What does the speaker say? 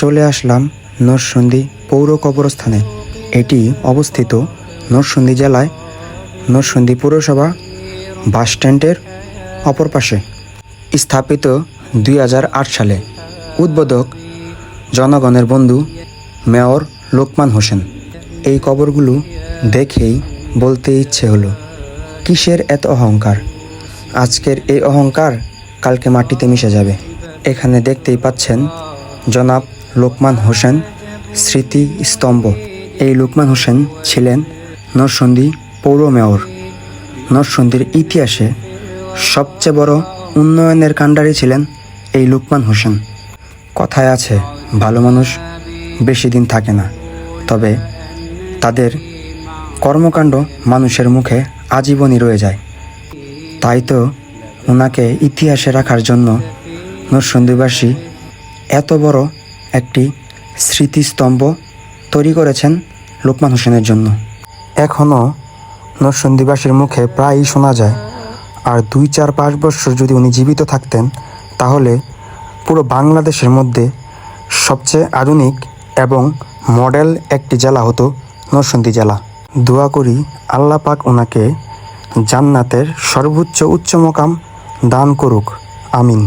চলে আসলাম নরসন্দী পৌর কবরস্থানে। এটি অবস্থিত নরসন্দী জেলায় নরসন্দী পৌরসভা বাস স্ট্যান্ডের অপর পাশে। স্থাপিত দুই হাজার আট সালে উদ্বোধক জনগণের বন্ধু মেয়র লোকমান হোসেন। এই কবরগুলো দেখেই বলতে ইচ্ছে হলো, কিসের এত অহংকার? আজকের এই অহংকার কালকে মাটিতে মিশে যাবে। এখানে দেখতেই পাচ্ছেন জনাব লোকমান হোসেন স্মৃতি স্তম্ভ। এই লোকমান হোসেন ছিলেন নরসন্দী পৌর মেয়র। নরসন্দির ইতিহাসে সবচেয়ে বড় উন্নয়নের কাণ্ডারি ছিলেন এই লোকমান হোসেন। কথায় আছে, ভালো মানুষ বেশি দিন থাকে না, তবে তাদের কর্মকাণ্ড মানুষের মুখে আজীবনই রয়ে যায়। তাই তো ওনাকে ইতিহাসে রাখার জন্য নরসন্দিবাসী এত বড় একটি স্মৃতিস্তম্ভ তৈরি করেছেন লোকমান হোসেনের জন্য। এখনও নরসন্দিবাসীর মুখে প্রায়ই শোনা যায়, আর দুই চার পাঁচ বছর যদি উনি জীবিত থাকতেন, তাহলে পুরো বাংলাদেশের মধ্যে সবচেয়ে আধুনিক এবং মডেল একটি জেলা হতো নরসন্দী জেলা। দোয়া করি আল্লাহ পাক ওনাকে জান্নাতের সর্বোচ্চ উচ্চ মোকাম দান করুক। আমিন।